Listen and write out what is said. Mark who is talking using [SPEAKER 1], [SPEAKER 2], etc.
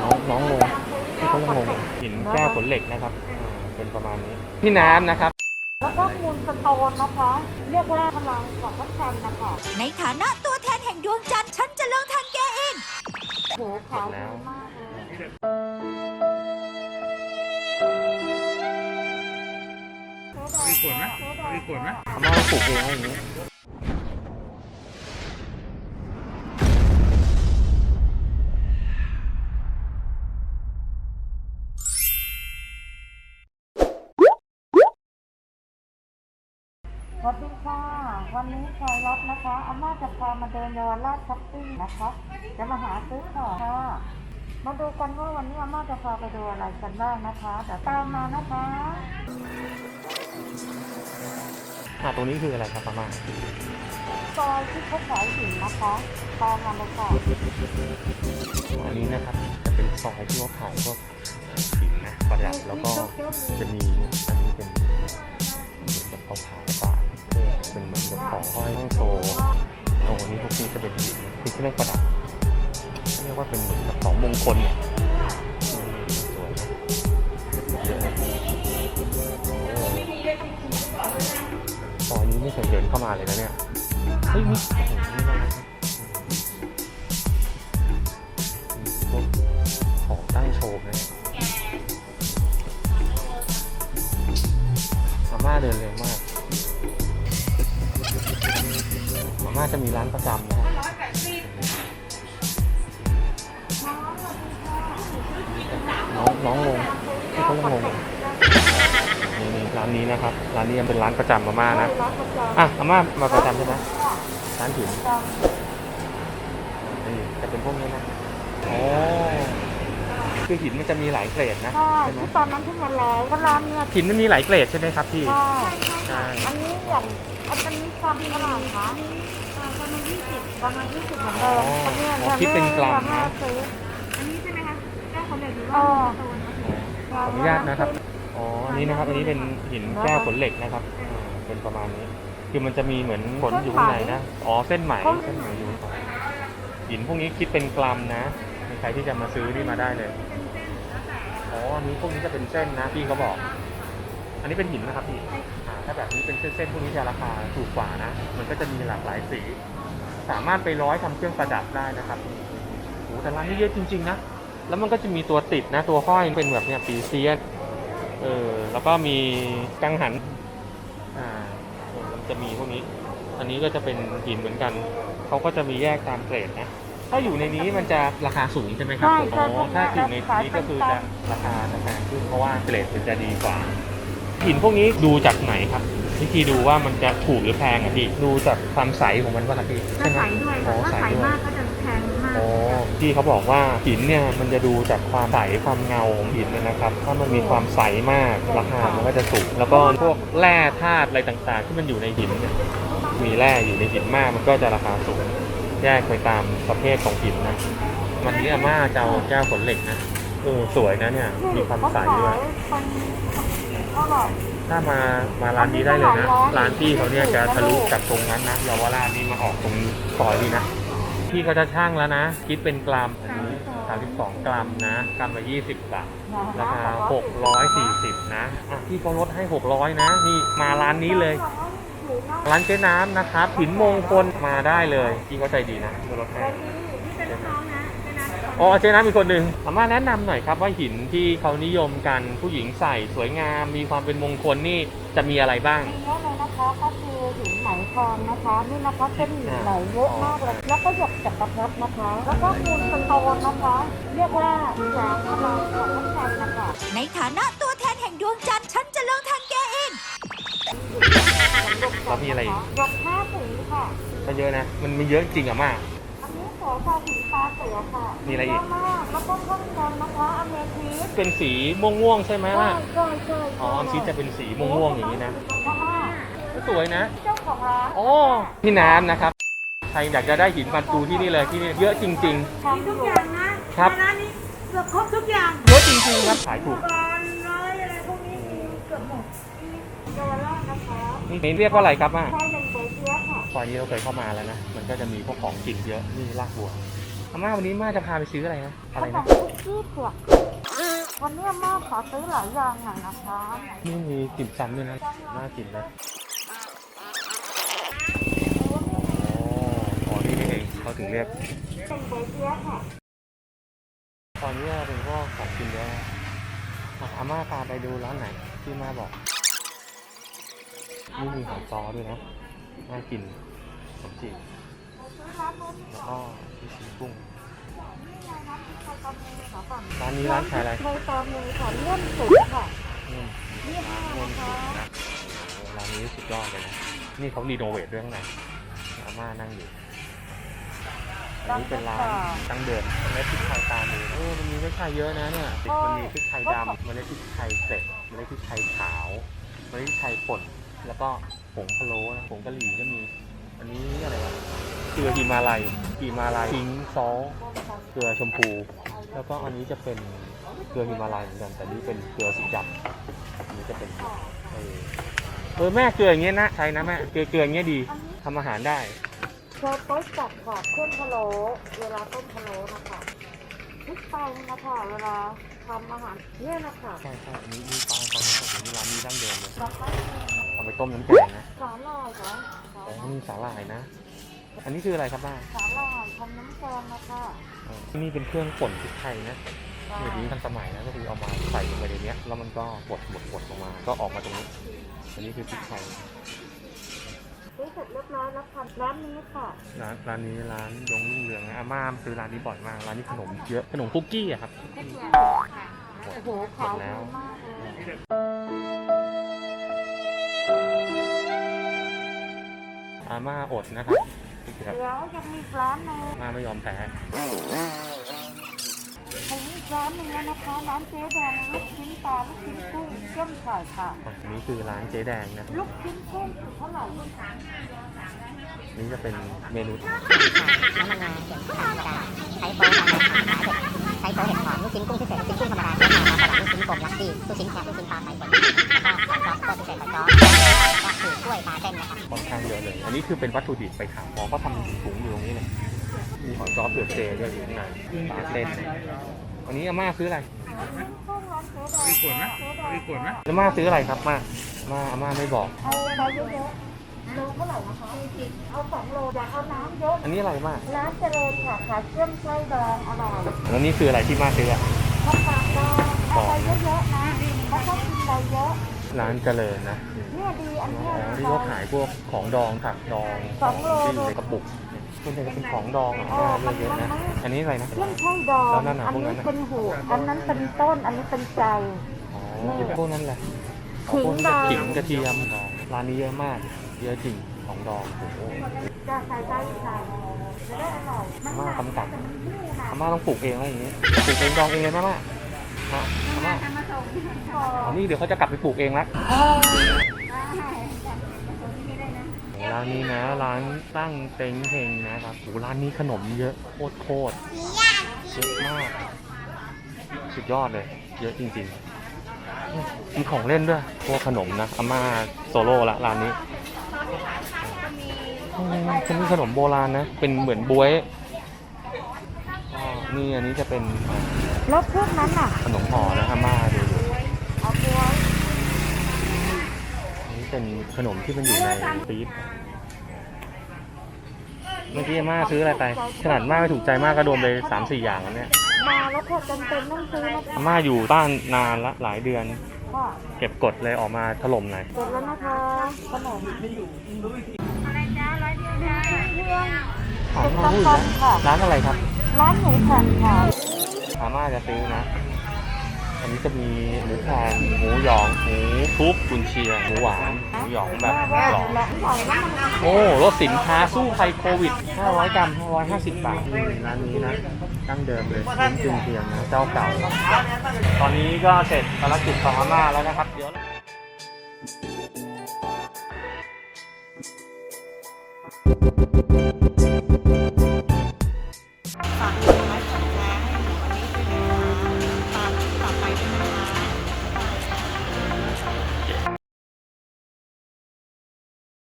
[SPEAKER 1] น้องน้องงงที่เขายังงงหินแก้วขนเหล็กนะครับอ่าเป็นประมาณนี้พี่น้ำนะครับ
[SPEAKER 2] แล้วก็มูลสโตนนะคะ เรียกว่าพลังของพระจันทร์นะคะ
[SPEAKER 3] ในฐานะตัวแทนแห่งดวงจันทร์ฉันจะเลิกทางแกเอง
[SPEAKER 2] โหขาวดีมากเลย
[SPEAKER 4] มีขวดไหมมีขวดไหม
[SPEAKER 1] อาม่าปลูกเองอย่างนี้
[SPEAKER 2] สวัสดีค่ะ วันนี้ชายรับนะคะอาม่าจะพามาเดินเยาวราชช้อปปิ้งนะคะ จะมาหาซื้อของค่ะ มาดูกันว่าวันนี้อาม่าจะพาไปดูอะไรกันบ้างนะคะเดี๋ยวตามมานะคะ
[SPEAKER 1] อ่าตรงนี้คืออะไรครับอาม่า
[SPEAKER 2] ซอยที่เขาขายหินนะคะตามมาเลยค่ะ
[SPEAKER 1] อันนี้นะครับจะเป็นซอยที่เขาขายพวกหินนะประดับแล้วก็จะมีอันนี้เป็นเหมือนกับเขาขายกว่า เป็นเหมือนกับของห้อยห้องโชว์ตรงนี้พวกนี้จะเป็นหินที่เรียกประดับเรียกว่าเป็นเหมือนกับของมงคลเนี่ยอืมสวยนะเยอนนี้ไม่เคยเดินเข้ามาเลยนะเนี่ยเฮ้ยนี่โอ้โหนี่น่ารักนะพวกของตั้งโชว์นะอาม่าเดินเร็ว ร้านประจำนะฮะน้องน้องงงที่เขายังงงนี่นี่ร้านนี้นะครับ ร้านนี้ยังเป็นร้านประจำอาม่านะอะอาม่ามาประจำใช่ไหมร้านหินนี่จะเป็นพวกนี้นะโอ้ คือหินมันจะมีหลายเกรดนะำ
[SPEAKER 2] ใช่
[SPEAKER 1] ใช่ไหม
[SPEAKER 2] ที่ตอนนั้นที่มาแล้วก็ร้านเนี่ย
[SPEAKER 1] หินมันมีหลายเกรดใช่ไหมครับพี่
[SPEAKER 2] ใช่
[SPEAKER 1] ใช่
[SPEAKER 2] อันนี้อย่างอันนี้ความเท่าไหร่คะประมาณยี่สิบประมาณยี่สิบเหมือนเดิมอันนี้
[SPEAKER 1] อ๋อคิดเป็นกรัมนะ
[SPEAKER 2] ซื้อ
[SPEAKER 5] อันนี้ใช่ไหมคะแก้วคนเดียวหรือ
[SPEAKER 2] เอ
[SPEAKER 5] ว่า
[SPEAKER 2] อ
[SPEAKER 5] โซนคะ
[SPEAKER 1] ขออนุญาตนะครับ อ๋อ อันนี้นะครับ อันนี้เป็นหินแก้วขนเหล็กนะครับอ่าเป็นประมาณนี้ คือมันจะมีเหมือนขนอยู่ข้างในนะ อ๋อ เส้นไหมเส้นไหมอยู่ข้างในหินพวกนี้คิดเป็นกรัมนะมี ใครที่จะมาซื้อนี่มาได้เลยอ๋ออันนี้พวกนี้จะเป็นเส้นนะพี่เขาบอก อันนี้เป็นหินนะครับพี่อ่าถ้าแบบนี้เป็นเส้นๆพวกนี้จะราคาถูกกว่านะ มันก็จะมีหลากหลายสี สามารถไปร้อยทำเครื่องประดับได้นะครับโอ้แต่ร้านนี้เยอะจริง ๆ นะ แล้วมันก็จะมีตัวติดนะ ตัวห้อยเป็นแบบเนี้ยปีเซียสเออแล้วก็มีกังหันอ่ามันจะมีพวกนี้ อันนี้ก็จะเป็นหินเหมือนกัน เขาก็จะมีแยกตามเกรดนะ ถ้าอยู่ในนี้มันจะราคาสูงใช่ไหมครับ
[SPEAKER 2] ใช่
[SPEAKER 1] ผม
[SPEAKER 2] ใช่
[SPEAKER 1] อ๋อถ้าอยู่ในนี้ก็คือจะราคาจะแพงขึ้นเพราะว่าเกรดมันจะดีกว่าหินพวกนี้ดูจากไหนครับวิธีดูว่ามันจะถูกหรือแพงอะพี่ดูจากความใสของมันป่ะครับพี่
[SPEAKER 5] ถ้า
[SPEAKER 1] ใช่ไหม
[SPEAKER 5] ใสด้วย
[SPEAKER 1] อ๋
[SPEAKER 5] ค่ะ
[SPEAKER 1] อ
[SPEAKER 5] ถ้า
[SPEAKER 1] ใส
[SPEAKER 5] ใส
[SPEAKER 1] ด้วย
[SPEAKER 5] มากก็จะแพงมาก
[SPEAKER 1] อ๋อพี่เขาบอกว่าหินเนี่ยมันจะดูจากความใสความเงาของหินเลยนะครับ ถ้ามันมีความใสมากราคามันก็จะสูงแล้วก็พวกแร่ธาตุอะไรต่างๆ ที่มันอยู่ในหินเนี่ยมีแร่อยู่ในหินมากมันก็จะราคาสูง แยกไปตามประเภทของหินนะ วันนี้อาม่าจะเอาแก้วขนเหล็กนะเออสวยนะเนี่ย มีความใสด้วยถ้ามามาร้านนี้ได้เลยนะ ร้านพี่เขาเนี่ยจะทะลุจากตรงนั้นนะเยาวราชนี่มาออกตรงซอยนี่นะ พี่เขาจะช่างแล้วนะ คิดเป็นกรัมอันนี้32 กรัมนะกรัมละ20 บาทราคา640 นะอะพี่เขาลดให้ 600 นะ นี่มาร้านนี้เลย ร้านเจ๊น้ำนะครับหินมงคลมาได้เลยพี่เขาใจดีนะลดให้
[SPEAKER 5] นี่เป็นน้องนะเป็นน้ำ
[SPEAKER 1] อ๋อเจ๊น้ำมีคนหนึ่งสามารถแนะนำหน่อยครับว่าหินที่เขานิยมกันผู้หญิงใส่สวยงาม มีความเป็นมงคลนี่จะมีอะไรบ้าง
[SPEAKER 2] เยอะเลยนะคะก็คือหินไหมทองนะคะนี่นะคะเป็นหินไหมเยอะมากเลยแล้วก็หยกจักรพรรดินะคะ แล้วก็มูลสโตนนะคะ เรียกว่าแสงพลังของพระจันทร์นะคะ
[SPEAKER 3] ในฐานะ
[SPEAKER 1] มีอะไรอีก
[SPEAKER 2] หยกห้าสีค่ะ
[SPEAKER 1] ก็เยอะนะ มันมีเยอะจริงอะมาก
[SPEAKER 2] อันนี้โสภาสีตาเสือค่ะ
[SPEAKER 1] มีอะไรอีก
[SPEAKER 2] เยมากแล้วก็ข้างบนนะคะอเมทิส
[SPEAKER 1] เป็นสีม่วงๆใช่ไหม
[SPEAKER 2] ใช่
[SPEAKER 1] ล่ะ
[SPEAKER 2] ใช่ใช่
[SPEAKER 1] อ๋อออมชิดจะเป็นสีม่วงๆอย่างนี้นะสวยนะ
[SPEAKER 2] เจ้าของร้าน
[SPEAKER 1] โอ้พี่น้ำนะครับ ใครอยากจะได้หินมาดูที่นี่เลยที่นี่เยอะจริง
[SPEAKER 5] มีทุกอย่างนะครับร้านนี้เกือบครบทุกอย่าง
[SPEAKER 1] ๆเยอะจริงๆครับขายถูก
[SPEAKER 5] บอลร้อยอะไรพวกนี้มีเกือบหมด
[SPEAKER 2] เยาวราชนะคะ
[SPEAKER 1] นี่เรียกว่าอะไรครับอะ
[SPEAKER 2] ใช่เป็นก๋วยเตี๋ยวค่ะ
[SPEAKER 1] ซอยนี้เราเคยเข้ามาแล้วนะ มันก็จะมีพวกของกินเยอะ นี่ลากบัวอาม่าวันนี้ม่าจะพาไปซื้ออะไรนะ
[SPEAKER 2] ข
[SPEAKER 1] อะไร
[SPEAKER 2] น
[SPEAKER 1] นะ
[SPEAKER 2] มคุกกี้เผือกวันนี้อาม่าขอซื้อหลายอย่างหน่อยนะคะ
[SPEAKER 1] นี่มีติ่มซำด้วยนะน่ากินนะอ๋ออ๋อนี่นี่เองเขาถึงเรียก
[SPEAKER 2] เป็นเบเกียค่ะ
[SPEAKER 1] ตอนนี้เป็นพวกของกินเยอะนะอะอาม่าพาไปดูร้านไหนที่มาบอก นี่มีของซอด้วยนะ น่ากินขนมจีบ
[SPEAKER 2] ซื้อร้านนู้น
[SPEAKER 1] แล้วก็ชีสกุ้ง
[SPEAKER 2] นี่ไงร้านที่ใครตอนนี้ขอก่อน
[SPEAKER 1] ร้านนี้ร้านขายอะไร
[SPEAKER 2] ใครตอนนี้ค่ะเลื่อนสุดค่ะ
[SPEAKER 1] อืม
[SPEAKER 2] ยี่ห้า
[SPEAKER 1] เงิน
[SPEAKER 2] นะ
[SPEAKER 1] สุ
[SPEAKER 2] คะ
[SPEAKER 1] ดนะโอ้ร้านนี้สุดยอดเลยนะ นี่เขารีโนเวทด้วยข้างในอาม่านั่งอยู่อันนี้เป็นร้านตั้งเดิมเมล็ดพริกไทยตามเลยเออมันมีเม็ดพริกไทยเยอะนะเนี่ยมันมีพริกไทยดำเมล็ดพริกไทยเสร็จเมล็ดพริกไทยขาวเมล็ดพริกไทยป่น แล้วก็ผงพะโล้นะผงกะหรี่ก็มี อันนี้อะไรวะเกลือหิมาลัยหิมาลัยพิงซอสเกลือชมพู แล้วก็อันนี้จะเป็นเกลือหิมาลัยเหมือนกัน แต่นี่เป็นเกลือสีดำอันนี้จะเป็นเออเออแม่เกลืออย่างเงี้ยนะใช่นะแม่เกลือเกลืออย่างเงี้ยดีทำอาหารได้
[SPEAKER 2] เคยโป๊ยจัดค่ะเครื่องพะโล้เวลาต้มพะโล้นะคะพริกไทยนะคะเวลา ทำอาหารเนี่ยนะคะ
[SPEAKER 1] ใช่ใช่อันนี้มีปลาปลาโอ้โหนี่ร้านนี้ดั้งเดิมเลย
[SPEAKER 2] ดอกไม้
[SPEAKER 1] เอาไปต้มน้ำแกงนะ
[SPEAKER 2] สาหร่ายเหรอ
[SPEAKER 1] อ๋อมีสาหร่ายนะ อันนี้คืออะไรครับป้า
[SPEAKER 2] สาหร่ายทำน้ำแกงนะคะ
[SPEAKER 1] อ๋อที่นี่เป็นเครื่องป่นพริกไทยนะเดี๋ยวนี้ทันสมัยนะก็คือเอามาใส่ลงไปในเนี้ยแล้วมันก็บดบดบดลงมา ก็ออกมาตรงนี้ อันนี้คือพริกไทย
[SPEAKER 2] ซื้อเสร็จเรียบร้อยแล้วค่ะร้านนี้ค่ะ
[SPEAKER 1] ร้านร้านนี้ร้านยงรุ่งเรืองนะอาม่าซื้อร้านนี้บ่อยมาก ร้านนี้ขนมเยอะขนมคุกกี้อะครับ
[SPEAKER 2] โอ้โหขายดีมากเลย
[SPEAKER 1] อาม่าอดนะครับครับ
[SPEAKER 2] เดี๋ยวยังมีอีกร้านหนึง
[SPEAKER 1] อาม่าไม่ยอมแพ้
[SPEAKER 2] อันนี้อีกร้านหนึงแล้วนะคะร้านเจ๊แดงลูกชิ้นปลาลูกชิ้นกุ้งเชื่อมไข่ค่ะ
[SPEAKER 1] อันนี้คือร้านเจ๊แดงนะ
[SPEAKER 2] ลูกชิ้นกุ้งเท่าไหร่
[SPEAKER 1] นี่จะเป็นเมนู
[SPEAKER 6] น้ำมันงาเขียนธรรมดาใช้โป๊ะธรรมดา ใช้โป๊ะเห็ดหอมลูกชิ้นกุ้งพิเศษลูกชิ้นกุ้งธรรมดาใช้หอมาสลัดลูกชิ้นกลมลักซี่ลูกชิ้นแคะลูกชิ้นปลาไข่ฝนแล้วก็ใส่ซอสโป๊ะพิเศษใส่ซอสก็คือกล้วยปลาเส้นนะครับ
[SPEAKER 1] ค่อนข้างเยอะเลย อันนี้คือเป็นวัตถุดิบไปขายหมอก็ทำถุงอยู่ตรงนี้เลยมีหอยจ้อเปลือกเจด้วยอยู่ข้างในปลาเส้นวันนี้อาม่าซื้ออะไร
[SPEAKER 4] มีขวดไหมมีขวดไหม
[SPEAKER 1] อาม่าซื้ออะไรครับมาม่าอาม่าไม่บอก
[SPEAKER 2] เอาเยอะๆ โลเท่าไหร่นะคะเอาสองโลอยากเอาน้ำเยอะ
[SPEAKER 1] อันนี้อะไรม่า
[SPEAKER 2] ร้านเจริญค่ะขายเชื่อมไส้ดองอร่อย
[SPEAKER 1] แล้วนี่คืออะไรที่ม่าซื้ออะ
[SPEAKER 2] ข้าวปากดองเอาไปเยอะๆนะเขาชอบกินอะไรเยอะ
[SPEAKER 1] ร้านเจริญนะ
[SPEAKER 2] เนี่ยดีอัน
[SPEAKER 1] อ๋
[SPEAKER 2] เนี้ย
[SPEAKER 1] อที่เขาขายพวกของดองผักดองของที่อยู่ในกระปุกส่วนใหญ่จะเป็นของดองอะม่าเลือกเยอะนะ อันนี้อะไรนะ
[SPEAKER 2] เครื่องไส้ดอง
[SPEAKER 1] แล้วนั่นน่ะ
[SPEAKER 2] อัน
[SPEAKER 1] พวกนั้
[SPEAKER 2] นี้
[SPEAKER 1] นน่ะ
[SPEAKER 2] เป็นหูอันนั้นเป็นต้น อันนี้เป็นใจ
[SPEAKER 1] อ๋อพวกนั้นแหละ
[SPEAKER 2] ขิงดอง
[SPEAKER 1] ขิงกระเทียมดองร้านนี้เยอะมาก เยอะจริงของดองโอ้โห
[SPEAKER 2] จะใส่ใจใส่จะได้อร่อยมัน
[SPEAKER 1] อาม่า
[SPEAKER 2] หนัก
[SPEAKER 1] กำกับ
[SPEAKER 2] แต่มันหิ้วนะ
[SPEAKER 1] อาม่าต้องปลูกเองอะไรอย่างงี้ปลูกเองดองเองเลยไหมม่าฮะอาม่า
[SPEAKER 2] ก่อ
[SPEAKER 1] อ๋อนนี่เดี๋ยวเขาจะกลับไปปลูกเองละร้านนี้นะร้านตั้งเต็งเฮงนะครับโอ้โหร้านนี้ขนมเยอะโคตรโคตรเยอะมากสุดยอดเลย เยอะจริงๆมีของเล่นด้วยพวกขนมนะอาม่าโซโล่ละร้านนี้ อืมจะมีขนมโบราณนะ เป็นเหมือนบวยอ๋อนี่อันนี้จะเป็นอ่า
[SPEAKER 2] แล้วพวกนั้นน่ะ
[SPEAKER 1] ขนมห่อนะอาม่าดูอยู่
[SPEAKER 2] เอาไปไว้
[SPEAKER 1] อันนี้เป็นขนมที่มันอยู่ในปี๊บเมื่อกี้อาม่าซื้ออะไรไป ขนาดม่าไม่ถูกใจมากก็โดนไปสามสี่อย่างแล้วเนี่ย
[SPEAKER 2] มาแล้วค่ะจำเป็นต้องซื้อนะคะ
[SPEAKER 1] อาม่าอยู่บ้านนานละหลายเดือน
[SPEAKER 2] ค่ะ
[SPEAKER 1] เก็บกดเลยออกมาถล่มหน่อย
[SPEAKER 2] เสร็จแล้วนะคะขนมเพื่อน
[SPEAKER 1] ถามมาพูดนะร้านอะไรครับ
[SPEAKER 2] ร้านหมูแผ่นค่ะ
[SPEAKER 1] อาม่าจะซื้อนะ อันนี้จะมีหมูแผ่นหมูหยองหมูทุบกุนเชียงหมูหวานหมูหยองแบบกรอบ
[SPEAKER 2] แลอยว่ามัน
[SPEAKER 1] โอ้รถสินค้าสู้ภัยโควิด 500 กรัม 550 บาทนี่ร้านนี้นะตั้งเดิมเลยชิ้นจุนเทียงนะเจ้าเก่า ตอนนี้ก็เสร็จภารกิจของอาม่าแล้วนะครับ เดี๋ยว you